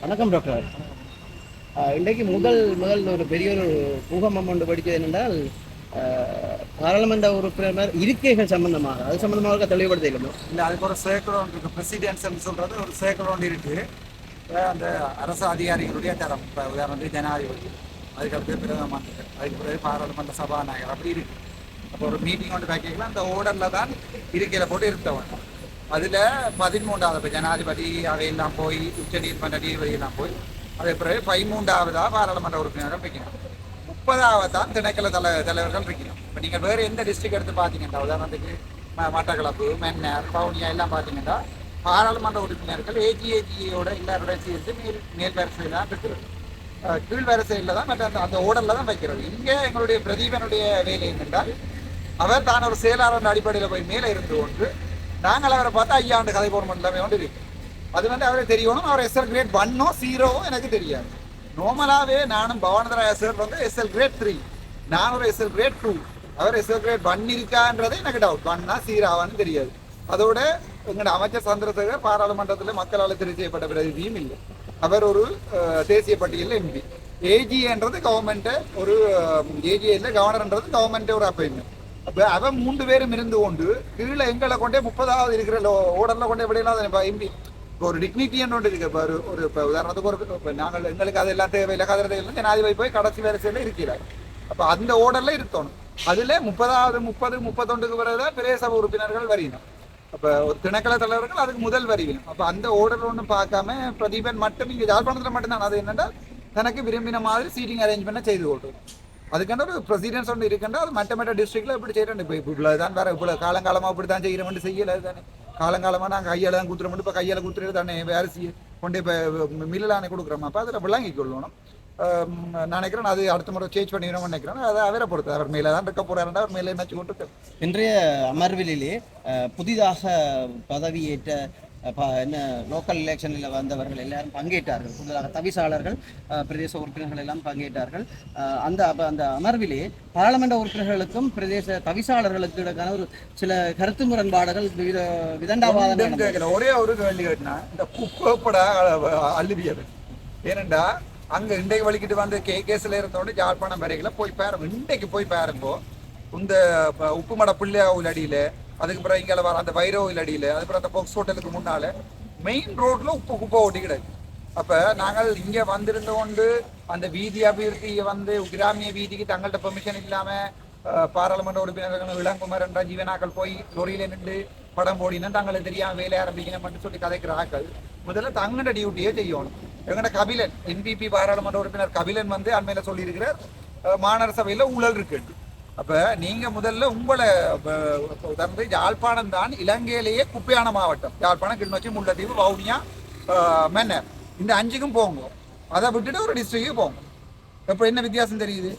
வணக்கம் டாக்டர். இன்றைக்கு முதல் முதல் ஒரு பெரிய ஒரு பூகம்பம் ஒன்று படித்தது என்னென்றால் பாராளுமன்ற உறுப்பினர் இருக்கைகள் சம்பந்தமாக அது சம்பந்தமாக தெளிவுபடுத்த இருக்கணும் இல்லை அதுக்கு ஒரு சேக்கரோன் இருக்கு பிரசிடென்ஸ்னு சொல்கிறது ஒரு சேக்கரோன் இருக்குது அந்த அரசு அதிகாரிகளுடைய தரம் இப்போ உதாரணத்துக்கு ஜனாதிபதி அதுக்கு அப்படியே பிரதம மந்திரி அதுக்கு பிறகு பாராளுமன்ற சபாநாயகர் அப்படி இருக்கு. அப்போ ஒரு மீட்டிங் ஒன்று பேக்கிக்கலாம் அந்த ஓர்டரில் தான் இருக்கையில் போட்டு இருக்க வேண்டும் அதில் பதிமூன்றாவது ஜனாதிபதி அவையெல்லாம் போய் உச்ச நீதிமன்ற நீதிபதியெல்லாம் போய் அதே பிறகு பதிமூன்றாவதாக பாராளுமன்ற உறுப்பினரும் வைக்கணும் முப்பதாவது தான் திணைக்கள தலை தலைவர்கள் இருக்கணும் இப்போ நீங்கள் வேறு எந்த டிஸ்ட்ரிக்ட் எடுத்து பார்த்தீங்கன்னா உதாரணத்துக்கு ம- மட்டக்களப்பு மென்னர் பவுனியா எல்லாம் பார்த்தீங்கன்னா பாராளுமன்ற உறுப்பினர்கள் ஏஜிஏஜியோட எல்லாரோட சேர்ந்து மேல் மேல் வரிசையில் தான் இருக்கிறது கீழ் வரிசையில் தான் மற்ற அந்த அந்த ஓடலில் தான் வைக்கிறது. இங்கே எங்களுடைய பிரதீபனுடைய வேலை என்னென்றால் அவர் தான் ஒரு செயலாளர் அடிப்படையில் போய் மேலே இருந்து கொண்டு நாங்கள் அவரை பார்த்தா ஐயாண்டு கதை போட எல்லாமே கொண்டு இருக்கு அது வந்து அவரை தெரியணும். அவர் எஸ்எல் கிரேட் ஒன்னோ ஜீரோவோ எனக்கு தெரியாது. நார்மலாகவே நானும் பவானந்தராய சார் வந்து எஸ்எல் கிரேட் த்ரீ நான் ஒரு எஸ்எல் கிரேட் டூ அவர் எஸ்எல் கிரேட் ஒன் இருக்கான்றதே எனக்கு டவுட் ஒன்னா சீராவான்னு தெரியாது. அதோட எங்களோட அமைச்சர் சந்திரசேகர் பாராளுமன்றத்தில் மக்களால் தெரிவு செய்யப்பட்ட பிரதிநிதியும் இல்லை. அவர் ஒரு தேசிய பட்டியலில் எம்பி ஏஜிஏன்றது கவர்மெண்ட்டு ஒரு ஏஜிஏல கவர்னர்ன்றது கவர்மெண்ட்டு ஒரு அப்பாயின்மெண்ட் அவன் மூன்று பேரும் இருந்து கொண்டு கீழே எங்களை கொண்டே முப்பதாவது இருக்கிற ஓடர்ல கொண்டே எப்படியெல்லாம் எம்பி இப்போ ஒரு டிக்னிட்டின்னு ஒன்று இருக்கு இப்போ ஒரு ஒரு இப்போ உதாரணத்துக்கு ஒரு இப்போ நாங்கள் எங்களுக்கு அதெல்லாம் தேவையில்லை கதிர தேவையில்லை ஜனாதிபதி போய் கடைசி வரிசையில் இருக்கிறார். அப்போ அந்த ஓடல்ல இருக்கணும். அதில் முப்பதாவது முப்பது முப்பத்தொண்டுக்கு பிறகு பிரதேச உறுப்பினர்கள் வரையணும் அப்போ ஒரு திணைக்கள தலைவர்கள் அதுக்கு முதல் வரிவிலும் அப்போ அந்த ஓர்டர் ஒன்றும் பார்க்காம பிரதீபன் மட்டும் இங்கே யாழ்ப்பாணத்தில் மட்டும்தான். அது என்னென்னா தனக்கு விரும்பின மாதிரி சீட்டிங் அரேஞ்ச்மெண்ட்டை செய்து கொள்றது அதுக்கான ஒரு ப்ரொசீஜர்ஸ் ஒன்று இருக்குன்னா அது மற்ற மற்ற டிஸ்ட்ரிக்டில் இப்படி செய்கிறேன் இப்போ இவ்வளோ தான் வேறு இவ்வளோ காலங்காலமாக இப்படி தான் செய்கிறோம்னு செய்யலை தானே. காலங்காலமாக நாங்கள் கையால் தான் குத்துறோம். இப்போ கையால் குத்துறது தானே. செய்ய கொண்டு இப்போ மில்லானே கொடுக்குறோம். அப்போ அதில் விளங்கி கொள்ளணும். நான் நினைக்கிறேன் அது அடுத்த முறை சேஞ்ச் பண்ணிடணும்னு நினைக்கிறேன். அதை அவரை பொறுத்து அவர் மேலே தான் இருக்க போறாருன்னா அவர் மேலே நினச்சி கொண்டு இன்றைய அமர்விலே புதிதாக பதவியேற்ற என்ன லோக்கல் எலெக்ஷனில் வந்தவர்கள் எல்லாரும் பங்கேற்றார்கள். புதிதாக தவிசாளர்கள் பிரதேச உறுப்பினர்கள் எல்லாம் பங்கேற்றார்கள். அந்த அந்த அமர்விலே பாராளுமன்ற உறுப்பினர்களுக்கும் பிரதேச தவிசாளர்களுக்கு இடைக்கான ஒரு சில கருத்து முரண்பாடுகள் வித விதண்டாவாதம் ஒரே ஒரு கேள்வி கேட்டினா இந்த குப்பைப்பட அழுவியது. ஏனண்டா அங்க இன்றைக்கு வலிக்கிட்டு வந்து கே கேஸ்ல இருந்தோட ஜாழ்ப்பாணம் வரைகளை போய் பாருங்க இன்றைக்கு போய் பாருங்கோ. இந்த உப்புமட பிள்ளையாவில் அடியில அதுக்கு பிறகு இங்கே வர அந்த வைரோவில் அடியில அதுக்கப்புறம் அந்த பொக்ஸ் ஹோட்டலுக்கு முன்னால மெயின் ரோட்ல உப்பு குப்பை ஓட்டி கிடக்கு அப்போ நாங்கள் இங்கே வந்திருந்த கொண்டு அந்த வீதி அபிவிருத்தியை வந்து கிராமிய வீதிக்கு தங்கள்கிட்ட பெர்மிஷன் இல்லாமல் பாராளுமன்ற உறுப்பினர்கள் என்ற ஜீவனாக்கள் போய் லொரியில நின்று படம் போடினா தங்களுக்கு தெரியாமல் வேலை ஆரம்பிக்கணும்னு சொல்லி கதைக்கிற ஆக்கள் முதல்ல தங்கட டியூட்டியே செய்யணும். எங்கட கபிலன் என்பிபி பாராளுமன்ற உறுப்பினர் கபிலன் வந்து அண்மையில் சொல்லியிருக்கிறார் மாநகர சபையில் ஊழல் இருக்கு அப்போ நீங்கள் முதல்ல உங்களை அஹ், உதாரணத்துக்கு யாழ்ப்பாணம் தான் இலங்கையிலேயே குப்பையான மாவட்டம். யாழ்ப்பாணம் கிளிநொச்சி முல்லைத்தீவு வவுனியா அஹ், மன்னர். இந்த அஞ்சுக்கும் போங்க. அதை விட்டுட்டு ஒரு டிஸ்ட்ரிக்ட்டுக்கு போங்க. இப்போ என்ன வித்தியாசம் தெரியுது?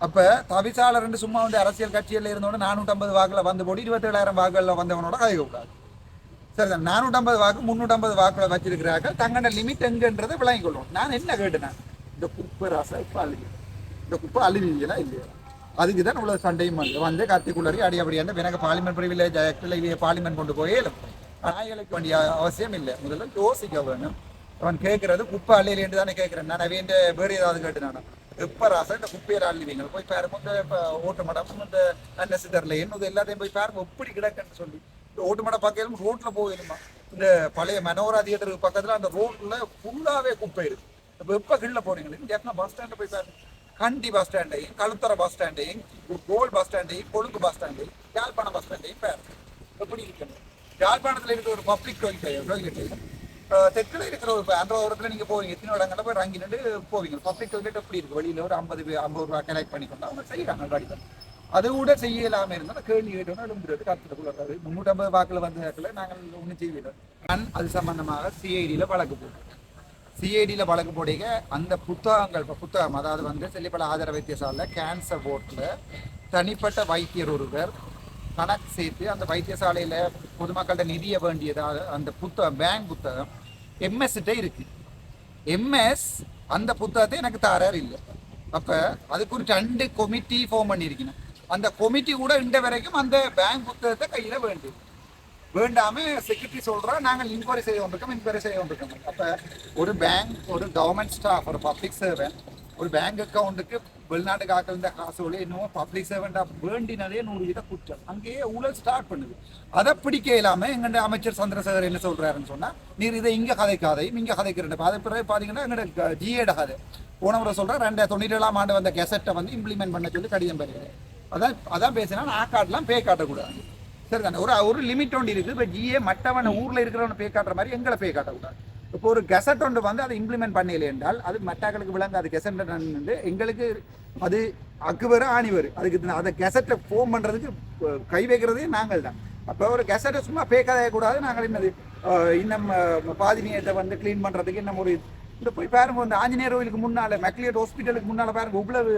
அப்போ தவிசாளர் சும்மா வந்து அரசியல் கட்சியில் இருந்தோட நானூற்றம்பது வாக்குல வந்து போட்டு இருபத்தேழாயிரம் வாக்குகளில் வந்தவனோட கதை கூடாது. சரி சார் நானூற்றம்பது வாக்கு முந்நூற்றம்பது வாக்குல வச்சிருக்கிறார்கள். தங்கட லிமிட் எங்கன்றதை விளங்கிக் கொள்ளும் நான் என்ன கேட்டேன் இந்த குப்பை ரசம் இப்போ அழுகி இந்த குப்பை அழுவிங்களா இல்லையா? அதுக்கு தான் உள்ள சண்டையும் வந்து. வந்து கத்திக்குள்ளறி அடி அப்படி என்ன எனக்கு பார்லிமெண்ட் பிரிவிலேஜ் ஆக்டில் இவைய பார்லிமெண்ட் கொண்டு போய் நாய்களுக்கு வேண்டிய அவசியம் இல்லை. முதல்ல யோசிக்க வேணும். அவன் கேட்கறது குப்பை அள்ளியிலேருந்து தானே கேட்குறேன் நான் அவன் வேறு ஏதாவது கேட்டு நான் எப்ப ராசா இந்த குப்பையில் அள்ளுவீங்க போய் பாருங்க. இந்த இப்ப ஓட்டு மடம் இந்த அன்னசிதர்ல என்னது எல்லாத்தையும் போய் பாருங்க. எப்படி கிடக்குன்னு சொல்லி. ஓட்டு மட பார்க்கலும் ரோட்ல போயிடுமா இந்த பழைய மனோரா தியேட்டருக்கு பக்கத்துல அந்த ரோட்ல ஃபுல்லாவே குப்பை இருக்குது இப்போ எப்போ கீழே போறீங்க ஜெஃப்னா பஸ் ஸ்டாண்டில் போய் பாருங்க. கண்டி பஸ் ஸ்டாண்டையும் கழுத்தர பஸ் ஸ்டாண்டையும் கோல் பஸ் ஸ்டாண்டையும் கொழுங்கு பஸ் ஸ்டாண்டையும் யாழ்ப்பாணம் பஸ் ஸ்டாண்டையும் பேர் எப்படி இருக்கணும் யாழ்ப்பாணத்தில் இருக்கிற ஒரு பப்ளிக் டாய்லெட் டாய்லெட் தெற்குல இருக்கிற ஒரு அந்த இடத்துல நீங்க போவீங்க. எத்தனை இடங்கள்ல போய் ரங்கி நின்று போவீங்க. பப்ளிக் டாய்லெட் எப்படி இருக்கு வெளியில ஒரு ஐம்பது ஐம்பது ரூபா கலெக்ட் பண்ணி கொண்டு அவங்க செய்யறாங்க காடி அது கூட செய்யலாம இருந்தா கேள்வி கேட்டோம்னா எழும்புறது கருத்துக்குள்ள வராது முன்னூற்றம்பது வாக்குல வந்த இடத்துல நாங்கள் ஒன்றும் செய்யல நான் அது சம்பந்தமாக சிஐடியில் வழக்கு போட்டேன் சிஐடியில் வழக்கு போடிக்க அந்த புத்தகங்கள் இப்போ புத்தகம் அதாவது வந்து செல்லிப்பல ஆதார வைத்தியசாலையில் கேன்சர் போர்ட்டில் தனிப்பட்ட வைத்தியர் ஒருவர் கணக்கு சேர்த்து அந்த வைத்தியசாலையில் பொதுமக்கள்கிட்ட நிதிய வேண்டியதாக அந்த புத்தகம் பேங்க் புத்தகம் எம்எஸ்கிட்ட இருக்குது எம்எஸ் அந்த புத்தகத்தை எனக்கு தரார் இல்லை. அப்போ அதுக்கு ஒரு ரெண்டு கொமிட்டி ஃபார்ம் பண்ணியிருக்கணும் அந்த கொமிட்டி கூட இந்த வரைக்கும் அந்த பேங்க் புத்தகத்தை கையில் வேண்டியது. வேண்டாம செக்ரட்டரி சொல்றா நாங்கள் இன்கொயரி செய்ய வந்திருக்கோம் இன்கொயரி செய்ய வந்திருக்கோம். அப்ப ஒரு பேங்க் ஒரு கவர்மெண்ட் ஸ்டாஃப் ஒரு பப்ளிக் சர்வன் ஒரு பேங்க் அக்கௌண்ட்டுக்கு வெளிநாட்டுக்கு ஆக்கள் இந்த காசோட இன்னும் பப்ளிக் சர்வெண்டா வேண்டினாலே நூறு வீத குற்றம். அங்கேயே ஊழல் ஸ்டார்ட் பண்ணுது. அதை பிடிக்க இல்லாம எங்கண்ட அமைச்சர் சந்திரசேகர் என்ன சொல்றாருன்னு சொன்னா நீர் இதை இங்க கதைக்காதையும் இங்க கதைக்கிறேன் அதை பிறகு பாத்தீங்கன்னா எங்கட ஜிஏட கதை. போனவரை முறை சொல்றேன் ரெண்டாயிரத்தி தொண்ணூற்றி ஏழாம் ஆண்டு வந்த கெசட்டை வந்து இம்ப்ளிமெண்ட் பண்ண சொல்லி கடிதம் பெறுகிறேன். அதான் அதான் பேசினா நான் காட்டலாம் பே காட்டக்கூடாது. சரிதானே? ஒரு ஒரு லிமிட் ஒன்று இருக்குது இப்போ ஜிஏ மற்றவன ஊரில் இருக்கிறவனை பே காட்டுற மாதிரி எங்களை பே காட்டக்கூடாது இப்போ ஒரு கெசட் ஒன்று வந்து அதை இம்ப்ளிமெண்ட் பண்ணல என்றால் அது மற்றவர்களுக்கு விளங்காது. கெசட் வந்து எங்களுக்கு அது அக்குவரு ஆணிவர். அதுக்கு அதை கெசட்டை ஃபோன் பண்ணுறதுக்கு கை வைக்கிறதே நாங்கள் தான். அப்போ ஒரு கெசட்டை சும்மா பே கதையக்கூடாது நாங்கள் என்னது இன்னும் பாதினியத்தை வந்து க்ளீன் பண்ணுறதுக்கு இன்னும் ஒரு இந்த போய் பாருங்க இந்த ஆஞ்சநேயர் கோயிலுக்கு முன்னால மெக்லியட் ஹாஸ்பிட்டலுக்கு முன்னால பாருங்க இவ்வளவு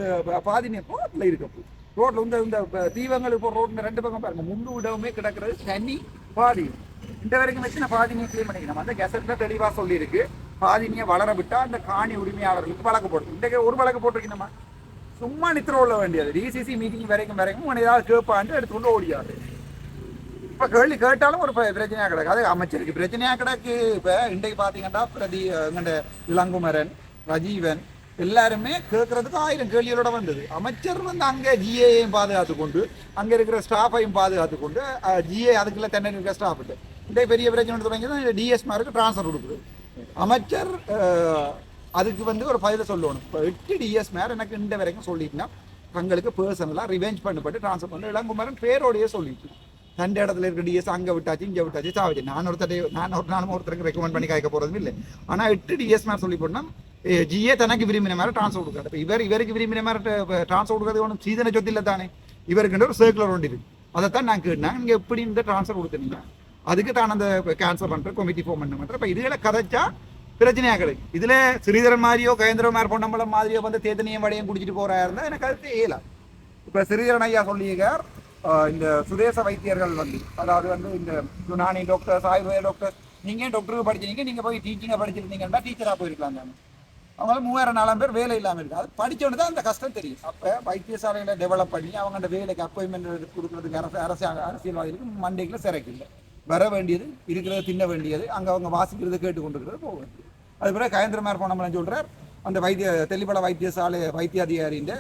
பாதினியர் ரோட்ல இருக்கு ரோட்ல இந்த இந்த தீவங்கள் இப்போ ரோட்ல ரெண்டு பக்கம் பாருங்க. முள்ளு விடவுமே கிடக்கிறது தனி பாதி. இந்த வரைக்கும் வச்சு நான் பாதினியை க்ளீன் பண்ணிக்கணும் அந்த கெசட்ல தெளிவா சொல்லியிருக்கு. பாதினியை வளர விட்டா அந்த காணி உரிமையாளர்களுக்கு வழக்கு போட்டு இன்றைக்கு ஒரு வழக்கு போட்டிருக்கணுமா சும்மா நித்திர உள்ள வேண்டியது. டிசிசி மீட்டிங் வரைக்கும் வரைக்கும் உன்னை ஏதாவது கேட்பான்ட்டு எடுத்துக்கொண்டு ஓடியாது இப்போ கேள்வி கேட்டாலும் ஒரு பிர- பிரச்சனையா கிடக்கு. அது அமைச்சருக்கு. பிரச்சனையாக கிடக்கு. இப்போ இன்றைக்கு பார்த்தீங்கன்னா பிரதி எங்கள்கிட்ட இளங்குமரன் ரஜீவன் எல்லாருமே கேட்கறதுக்கு ஆயிரம் கேள்விகளோட வந்தது. அமைச்சர் வந்து அங்கே ஜிஏயையும் பாதுகாத்து கொண்டு அங்கே இருக்கிற ஸ்டாஃபையும் பாதுகாத்து கொண்டு ஜிஏ அதுக்குள்ள தென்னை இருக்கிற ஸ்டாஃப் இதே பெரிய பிரச்சனை தொடங்கி டிஎஸ்மாருக்கு டிரான்ஸ்ஃபர் கொடுக்குது. அமைச்சர் அதுக்கு வந்து ஒரு பதில சொல்லணும். இப்போ எட்டு டிஎஸ் மேர் எனக்கு இந்த வரைக்கும் சொல்லிட்டுனா தங்களுக்கு பர்சனலாக ரிவெஞ்ச் பண்ணப்பட்டு ட்ரான்ஸ்ஃபர் பண்ண இளங்குமரன் பேரோடையே சொல்லிட்டு. ரெண்டு இடத்துல இருக்க டிஎஸ் அங்கே விட்டாச்சு இங்கே விட்டாச்சு சாவச்சு நான் ஒருத்தர் நான் ஒரு நாளும் ஒருத்தருக்கு ரெக்கமெண்ட் பண்ணி காய்க்க போகிறதும் இல்லை. ஆனால் எட்டு டிஎஸ் மேர் சொல்லி போனால் ஜிஏ தனக்கு விரும்பின மாதிரி ட்ரான்ஸ்ஃபர் கொடுக்காது இப்போ இவர் இவருக்கு விரும்பின மாதிரி ட்ரான்ஸ்ஃபர் கொடுக்கறது ஒன்றும் சீதன சொத்து தானே இவருக்குன்ற ஒரு சர்க்குலர் ஒன்று இருக்கு அதைத்தான் நான் கேட்டேன் நீங்கள் எப்படி இந்த ட்ரான்ஸ்ஃபர் கொடுத்துனீங்க அதுக்கு தான் அந்த கேன்சல் பண்ணுற கமிட்டி ஃபார்ம் பண்ண மாட்டேன் இப்போ இதுகளை கதைச்சா பிரச்சனையாக கிடைக்கும் இதுல ஸ்ரீதரன் மாதிரியோ கயந்திரமார் பொன்னம்பலம் மாதிரியோ வந்து தேதனையும் வடையும் குடிச்சிட்டு போகிறா இருந்தால் எனக்கு அது தெரியல இப்ப ஸ்ரீதரன் ஐயா சொல்லியிருக்கார் இந்த சுதேச வைத்தியர்கள் வந்து அதாவது வந்து இந்த யுனானி டாக்டர் ஆயுர்வேத டாக்டர் நீங்க டாக்டருக்கு படிச்சீங்க நீங்க போய் டீச்சிங்கை படிச்சிருந்தீங்கன்னா டீச்சரா போயிருக்கலாம் தானே அவங்கள மூவாயிரம் நாலாம் பேர் வேலை இல்லாமல் இருக்கு. அது படிச்சவனு தான் அந்த கஷ்டம் தெரியும். அப்போ வைத்தியசாலைகளை டெவலப் பண்ணி அவங்களோட வேலைக்கு அப்பாயின்மெண்ட் கொடுக்குறதுக்கு அரசு அரசு அரசியல்வாதிகளுக்கு மண்டைக்குள்ள சிறக்கில்லை வர வேண்டியது இருக்கிறத தின்ன வேண்டியது அங்கே அவங்க வாசிக்கிறத கேட்டு கொண்டிருக்கிறது போக வேண்டியது. அது பிறகு கயந்திரமார் போனோம்னு சொல்கிறார் அந்த வைத்திய தெளிப்பட வைத்தியசாலை வைத்திய அதிகாரியின்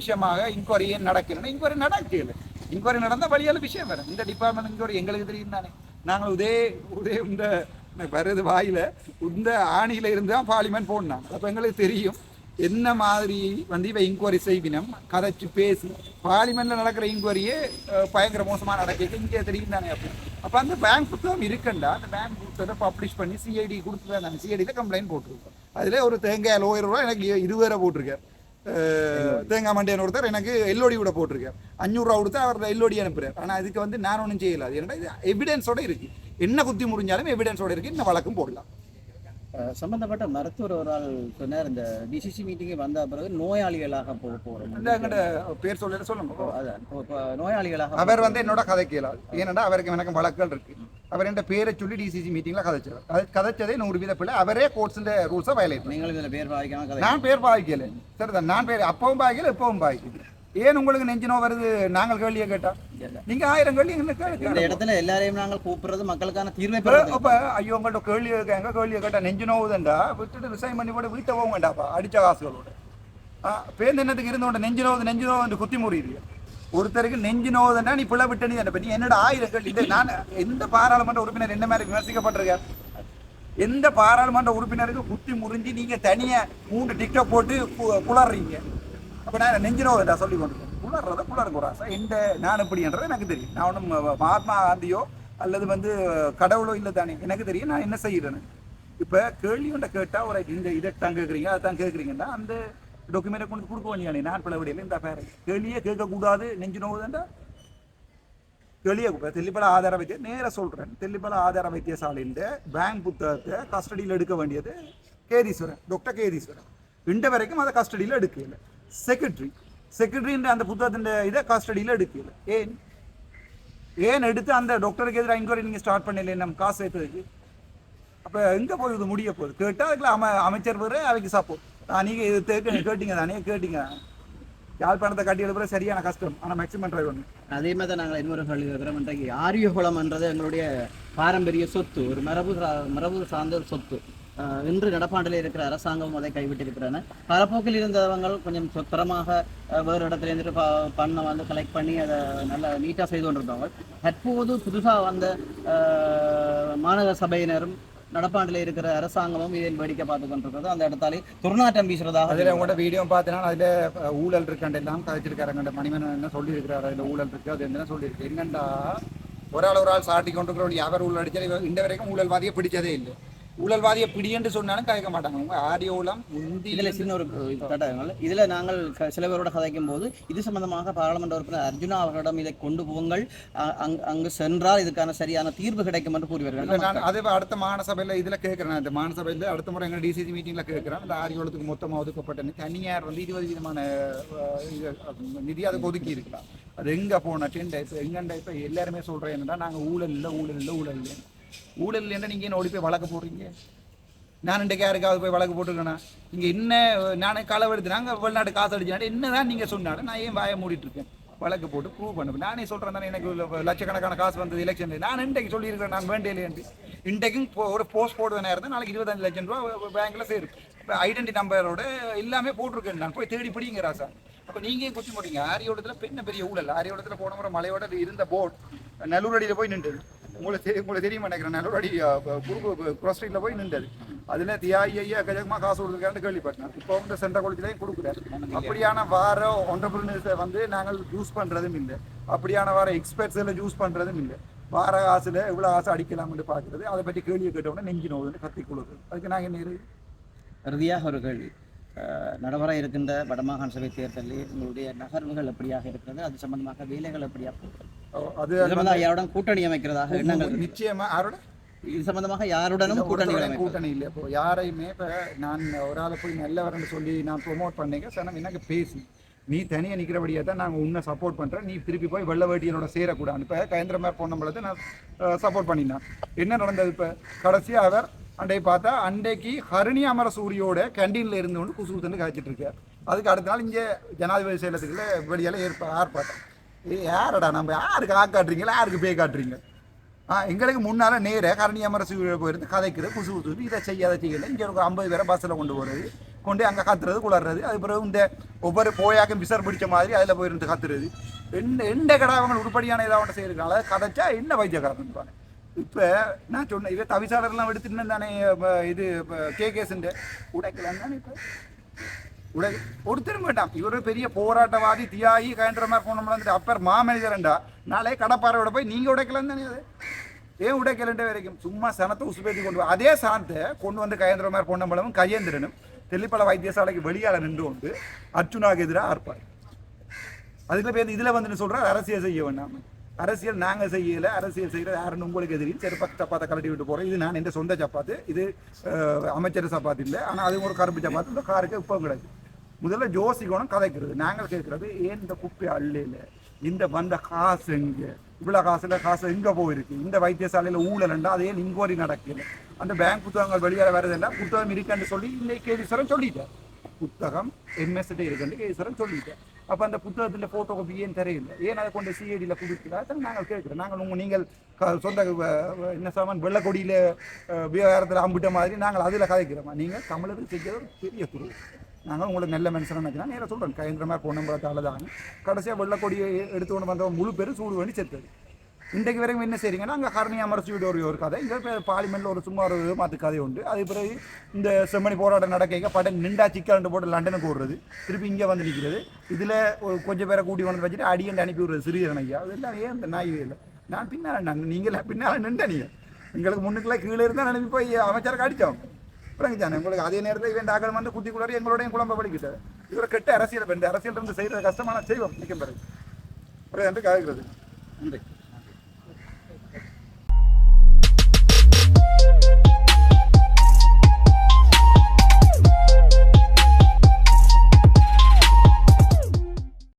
விஷயமாக இன்கொயரி ஏன் நடக்கணும் இன்கொயரி நடக்கல இன்கொயரி நடந்தால் வழியால் விஷயம் வேறு இந்த டிபார்ட்மெண்ட் இன்கொயரி எங்களுக்கு தெரியும் தானே. நாங்கள் இதே இதே இந்த எனக்கு வருது வாயில. இந்த ஆணியில இருந்து தான் பார்லிமெண்ட் போடணும். அப்போ எங்களுக்கு தெரியும் என்ன மாதிரி வந்து இவ இன்கொயரி செய்வினம். கதைச்சு பேசி. பார்லிமெண்ட்ல நடக்கிற இன்கொயரியே பயங்கர மோசமா நடக்க இங்கே தெரியும் தானே அப்போ. அப்போ அந்த பேங்க் புத்தகம் இருக்குண்டா. அந்த பேங்க் புத்தகத்தை பப்ளிஷ் பண்ணி சிஐடி கொடுத்து தான் சிஐடியில் கம்ப்ளைண்ட் போட்டிருக்கோம். அதுல ஒரு தேங்காய் லோயர் ரூபா எனக்கு இருபது ரூபா போட்டிருக்கார். தேங்காய் மண்டியன் ஒருத்தர் எனக்கு எல்லோடி கூட போட்டிருக்கார். அஞ்சூறுரூவா கொடுத்து அவர் எல்லோடி அனுப்புறார். ஆனால் இதுக்கு வந்து நான் ஒன்றும் செய்யலாது ஏன்னா இது? எவிடன்ஸோட இருக்கு. என்ன குத்தி முடிஞ்சாலும் எவிடன்ஸோட இருக்கு. இந்த வழக்கும் போடலாம். சம்பந்தப்பட்ட மருத்துவர் ஒரு ஆள் சொன்னார் இந்த டிசிசி மீட்டிங்கு வந்த பிறகு நோயாளிகளாக போக போகிறோம் பேர் சொல்ல சொல்லுங்க நோயாளிகளாக அவர் வந்து என்னோட கதை கேளாது ஏனென்றா அவருக்கு எனக்கு வழக்குகள் இருக்கு. அவர் என்ற பேரை சொல்லி டிசிசி மீட்டிங்ல கதைச்சார். அது கதைச்சதே நூறு வீத பிள்ளை. அவரே கோர்ட்ஸில் ரூல்ஸை வயலேட் நீங்களும் இதில் பேர் பாதிக்காம கதை நான் பேர் பாய்க்கல சரிதான். நான் பேர் அப்பவும் பாய்க்கல இப்பவும் பாய்க்கல ஏன் உங்களுக்கு நெஞ்சு நோய் வருது? நாங்கள் கேள்வியை கேட்டா. நீங்க ஆயிரம் கேள்வி இந்த. இடத்துல எல்லாரையும் நாங்கள் கூப்பிடுறது மக்களுக்கான தீர்வை அப்ப ஐயோ உங்கள்ட்ட கேள்வி கேட்காங்க கேள்வியை கேட்டா நெஞ்சு நோவுதுண்டா விட்டுட்டு ரிசைன் பண்ணி போட்டு வீட்டை போக வேண்டாப்பா அடிச்ச காசுகளோட. ஆ, பேந்தென்னத்துக்கு இருந்தோட நெஞ்சு நோவுது நெஞ்சு நோவு குத்தி முறியுது ஒருத்தருக்கு நெஞ்சு நோவுதுன்னா நீ பிள்ளை விட்ட நீ பண்ணி என்னோட ஆயிரம் கேள்வி? நான் எந்த பாராளுமன்ற உறுப்பினர் என்ன மாதிரி விமர்சிக்கப்பட்டிருக்கார்? எந்த பாராளுமன்ற உறுப்பினருக்கு குத்தி முறிஞ்சு நீங்க தனியா மூன்று டிக்டாக் போட்டு கு- குளறீங்க? அப்போ நான் நெஞ்சு நோவுதா சொல்லி கொண்டு குளறத குளர் சார் இந்த நான் எப்படின்றது எனக்கு தெரியும். நான் ஒன்றும் மகாத்மா காந்தியோ அல்லது வந்து கடவுளோ இல்லை தானே. எனக்கு தெரியும் நான் என்ன செய்யறேன்னு. இப்போ கேள்வி ஒன்றை கேட்டால் ஒரு இந்த இதை தான் கேட்குறீங்க அதை தான் கேட்குறீங்கன்னா அந்த டாக்குமெண்ட்டை கொண்டு கொடுக்க வேண்டியானே நான் பல விடையில இந்த பேரை. கேள்வியே கேட்கக்கூடாது நெஞ்சு நோவுதுண்டா வெளியே தெல்லிப்பல ஆதார வைத்திய நேர சொல்றேன். தெல்லிப்பல ஆதார வைத்தியசாலையில் பேங்க் புத்தகத்தை கஸ்டடியில் எடுக்க வேண்டியது கேதீஸ்வரன் டாக்டர் கேதீஸ்வரன். இண்ட வரைக்கும் அதை கஸ்டடியில் எடுக்கல. செக்ரட்டரி செக்ரட்டரின்ற அந்த புத்தகத்தின் இதை கஸ்டடியில் எடுக்கல ஏன் ஏன் எடுத்து அந்த டாக்டருக்கு எதிராக இன்கொயரி நீங்கள் ஸ்டார்ட் பண்ணல நம்ம காசு சேர்த்ததுக்கு அப்போ எங்கே போய் இது முடிய போகுது கேட்டால் அதுக்குள்ள அம அமைச்சர் பேர் அவைக்கு சப்போர்ட் நீங்கள் இது தேக்க கேட்டீங்க தானே கேட்டீங்க யாழ்ப்பாணத்தை கட்டி எழுப்புற சரியான கஷ்டம் ஆனால் மேக்ஸிமம் ட்ரைவ் பண்ணு அதே மாதிரி தான் நாங்கள் இன்னொரு கேள்வி கேட்குறோம் இன்றைக்கு ஆரியகுளம்ன்றது எங்களுடைய பாரம்பரிய சொத்து ஒரு மரபு சா- மரபு சார்ந்த ஒரு சொத்து இன்று நடப்பாண்டில் இருக்கிற அரசாங்கம் அதை கைவிட்டிருக்கிறன காலப்போக்கில் இருந்தவங்க கொஞ்சம் சொத்தரமாக வேறு இடத்துல இருந்துட்டு பண்ணை வந்து கலெக்ட் பண்ணி அதை நல்லா நீட்டாக செய்து கொண்டிருந்தவங்க தற்போது புதுசாக வந்த மாநகர சபையினரும் நடப்பாண்டில் இருக்கிற அரசாங்கமும் இதை வேடிக்கை பார்த்து கொண்டிருக்கிறது. அந்த இடத்தாலே துர்நாற்றம் வீசுறதாக அதில் உங்களோட வீடியோ பார்த்தீங்கன்னா அதில் ஊழல் இருக்காண்டு எல்லாம் கதைச்சிருக்காருங்க மணிமேனன் என்ன சொல்லியிருக்கிறாரு? அதில் ஊழல் இருக்கு அது என்ன சொல்லியிருக்கு? என்னண்டா? ஒரு ஆள் ஒரு ஆள் சாட்டி கொண்டிருக்கிறோம் யாவர் ஊழல் அடிச்சாலும் இந்த வரைக்கும் ஊழல்வாதியை பிடிச்சதே இல்லை. ஊழல்வாதியை பிடின்னு சொன்னாலும் கேட்க மாட்டாங்க. அவங்க ஆடியோலம் முந்தி இதுல சின்ன ஒரு இதுல நாங்கள் சில பேரோட கதைக்கும் போது இது சம்பந்தமாக பாராளுமன்ற உறுப்பினர் அர்ஜுனா அவர்களிடம் இதை கொண்டு போங்கள் அங்கு சென்றால் இதுக்கான சரியான தீர்வு கிடைக்கும் என்று கூறுவார்கள் நான் அதே அடுத்த மாநசபையில் இதில் கேட்குறேன். இந்த மாநசபையில் அடுத்த முறை எங்கள் டிசிசி மீட்டிங்கில் கேட்குறேன். இந்த ஆரியோளத்துக்கு மொத்தமாக ஒதுக்கப்பட்ட தனியார் வந்து இருபது விதமான நிதி அதுக்கு ஒதுக்கி இருக்கலாம் அது எங்கே போன டென் இப்போ எங்கண்டா இப்போ எல்லாருமே சொல்கிறேன் என்னடா நாங்கள் ஊழல் இல்லை ஊழல் இல்லை ஊழல் இல்லை. ஊழல் இல்லைன்னா நீங்கள் என்ன ஓடி போய் வழக்கு போடுறீங்க? நான் இன்றைக்கு யாருக்காவது போய் வழக்கு போட்டுருக்கேனா? இங்கே என்ன நானே களவெடுத்து நாங்கள் வெளிநாட்டு காசு அடிச்சாண்டு என்னதான் நீங்கள் சொன்னாலும் நான் ஏன் வாயை மூடிட்டு இருக்கேன்? வழக்கு போட்டு ப்ரூவ் பண்ணுவேன் நானே சொல்கிறேன் தானே எனக்கு லட்சக்கணக்கான காசு வந்தது எலெக்ஷன் நான் இன்றைக்கு சொல்லியிருக்கிறேன் நான் வேண்டியலேன்ட்டு இன்றைக்கும் போ- ஒரு போஸ்ட் போடுவேன் நேரம் நாளைக்கு இருபத்தஞ்சு லட்சம் ரூபா பேங்க்கில் சேரும். இப்போ ஐடென்டி நம்பரோட எல்லாமே போட்டிருக்கேன் நான். போய் தேடி பிடிங்க ராசா அப்போ நீங்கள் குச்சி போட்டீங்க ஆரியோடத்தில் பெண்ண பெரிய ஊழல். ஆரியோடத்தில் போன முறை மலையோட இருந்த போட் நல்லூரடியில் போய் நின்றுது. உங்களுக்கு தெரியும் உங்களுக்கு தெரியுமா நினைக்கிறேன். நல்லபடி குறுக்கு cross street போய் நின்றது. அதில் தியாகி ஐயா கஜகமாக காசு கொடுத்துருக்கான்னு கேள்விப்பட்டேன். இப்போ வந்து சென்ட்ரல் காலேஜ்லேயும் கொடுக்குறாரு அப்படியான வார ஒன்றபிரினர்ஸை வந்து நாங்கள் யூஸ் பண்ணுறதும் இல்லை. அப்படியான வார எக்ஸ்பர்ட்ஸ் எல்லாம் யூஸ் பண்ணுறதும் இல்லை. வார காசுல இவ்வளோ காசு அடிக்கலாம்னு பார்க்குறது. அதை பற்றி கேள்வியை கேட்டவுடனே நெஞ்சு நோவுன்னு கத்தி கொடுக்குது அதுக்கு நாங்கள் என்ன இறுதியாக ஒரு கேள்வி. நடைமுறை இருக்கின்ற வடமாகாண சபை தேர்தலில் உங்களுடைய நகர்வுகள் எப்படியாக இருக்கிறது? அது சம்பந்தமாக வேலைகள் எப்படியாக அது யாருடன் கூட்டணி அமைக்கிறதாக எண்ணங்கள் நிச்சயமா யாரோட? இது சம்பந்தமாக யாருடனும் கூட்டணி கூட்டணி இல்லை. இப்போ யாரையுமே இப்போ நான் ஒரு ஆளை போய் நல்லவர்னு சொல்லி நான் ப்ரொமோட் பண்ணீங்க. சனம் எனக்கு பேசி நீ தனியாக நிற்கிறபடியே தான் நாங்கள் உன்னை சப்போர்ட் பண்ணுறேன் நீ திருப்பி போய் வெள்ள வேட்டியனோட சேரக்கூடாது இப்போ கயந்திர மாதிரி பொண்ணம்பளத்தை நான் சப்போர்ட் பண்ணினேன் என்ன நடந்தது இப்போ? கடைசியாக அவர் அண்டை பார்த்தா அண்டைக்கு ஹரிணி அமர சூரியோட கேண்டீனில் இருந்து கொண்டு குசுகுத்துன்னு காய்ச்சிட்டு இருக்கார் அதுக்கு அடுத்த நாள் இங்கே ஜனாதிபதி செயலத்துக்குள்ள வெளியால் ஏற்ப ஆர்ப்பாட்டம். ஏ யாரடா நம்ம யாருக்கு ஆ காட்டுறீங்களா யாருக்கு பே காட்டுறீங்க? ஆ எங்களுக்கு முன்னால் நேர கரணி அமரசு போயிருந்து கதைக்கிறது குசு குசு இதை செய்யாத செய்யலை செய்யல இங்கே ஒரு ஐம்பது பேரை பஸ்ஸில் கொண்டு போகிறது கொண்டு அங்கே கத்துறது குளர்றது அது பிறகு இந்த ஒவ்வொரு போயாக்கும் விசர் பிடிச்ச மாதிரி அதில் போயிருந்து கத்துறது. எந்த எந்த கடை அவங்க உருப்படியான இதாக ஒன்று கதைச்சா என்ன வைத்தியக்காரன் இப்போ நான் சொன்னேன் இவன் தவிசாளர்லாம் எடுத்துட்டு தானே இது கே கேஸுண்டு உடைக்கலாம் தானே இப்போ? உடை ஒருத்தரும் வேண்டாம். இவர் பெரிய போராட்டவாதி தியாகி கயன்ற மாதிரி போனோம்னா வந்துட்டு அப்பர் மாமேனேஜர்ண்டா நாளே கடப்பாறையோட போய் நீங்க உடைக்கலாம் தானே அது? ஏன் உடைக்கலன்ற வரைக்கும்? சும்மா சனத்தை உசுப்பேத்தி கொண்டு வா. அதே சாணத்தை கொண்டு வந்து கயந்திர மாதிரி பொன்னம்பலமும் கையேந்திரனும் தெல்லிப்பள வைத்தியசாலைக்கு வெளியால் நின்று கொண்டு அர்ஜுனாக்கு எதிராக ஆர்ப்பார் அதுக்குள்ள பேர் இதில் வந்து சொல்றாரு அரசியல் செய்ய வேண்டாம் அரசியல் நாங்கள் செய்யல அரசியல் செய்கிறது யாருன்னு உங்களுக்கு எதிரியும் செருப்பா சப்பாத்தை கலட்டி விட்டு போறோம். இது நான் எந்த சொந்த சப்பாத்து. இது அமைச்சர் சப்பாத்து இல்லை. ஆனால் அது ஒரு கருப்பு சப்பாத்து. இந்த காருக்கு இப்போ கிடையாது. முதல்ல ஜோசிக்கணும் கதைக்கிறது. நாங்கள் கேட்குறது ஏன் இந்த குப்பை அள்ளையில் இந்த வந்த காசு எங்கே? இவ்வளோ காசுல காசு எங்கே போயிருக்கு? இந்த வைத்தியசாலையில் ஊழலண்டா? அதே இன்கோரி நடக்கல? அந்த பேங்க் புத்தகங்கள் வெளியால வரதெல்லாம் புத்தகம் இருக்குன்னு சொல்லி இன்னைக்கு கேதீஸ்வரன் சொல்லிட்டேன் புத்தகம் எம்எஸ்டி இருக்குன்னு கேதீஸ்வரன் சொல்லிட்டேன் அப்ப அந்த புத்தகத்துல போட்டோ காப்பி ஏன் தெரியல? ஏன் அதை கொண்டு சிஐடியில் கொடுக்குறா நாங்கள் கேட்குறோம். நாங்கள் உங்கள் நீங்கள் க- சொந்த என்ன சாமான் வெள்ளக்கொடியில் விவகாரத்தில் அம்பிட்ட மாதிரி நாங்கள் அதில் கதைக்கிறோமா? நீங்கள் தமிழர்கள் செய்கிறது ஒரு பெரிய துறை நாங்கள் உங்களுக்கு நல்ல மனுஷன் நினைக்கிறோம். நேராக சொல்கிறேன் கயந்திரமாக மாதிரி தான். கடைசியாக வெள்ளக்கொடியை எடுத்து கொண்டு வந்தவங்க முழு பேரும் சூடு பண்ணி செத்தது. இன்றைக்கு வரைக்கும் என்ன செய்றீங்கன்னா அங்கே கருணி அமரசி வீடு ஒரு ஒரு கதை இங்கே பார்லிமெண்ட்டில் ஒரு சும்மா ஒரு மாற்று கதை உண்டு. அது பிறகு இந்த செம்மணி போராட்டம் நடக்க படம் நிண்டா சிக்கல் போட்டு லண்டனுக்கு ஓடுறது. திருப்பி இங்கே வந்து நிற்கிறது இதில் கொஞ்சம் பேரை கூட்டி வந்து வச்சுட்டு அடியண்டு அனுப்பி விடுறது. சிறியரன் ஐயா. அதெல்லாம் ஏன் இந்த நாய் இல்லை நான் பின்னால் நான் நீங்கள் பின்னால் நின்ற நீங்க? எங்களுக்கு முன்னுக்குள்ள கீழே இருந்தால் அனுப்பி போய் அமைச்சருக்கு அடித்தோம் விளங்குச்சானே உங்களுக்கு அதே நேரத்தில் இவன் டாக்கள் வந்து குத்தி குளறி எங்களோடையும் குழம்ப படிக்கிட்டார் இவரை கெட்ட அரசியல் இந்த அரசியல் இருந்து செய்கிறது கஷ்டமான செய்வோம். நிற்கும் பிறகு. என்று கேட்கிறது நன்றி.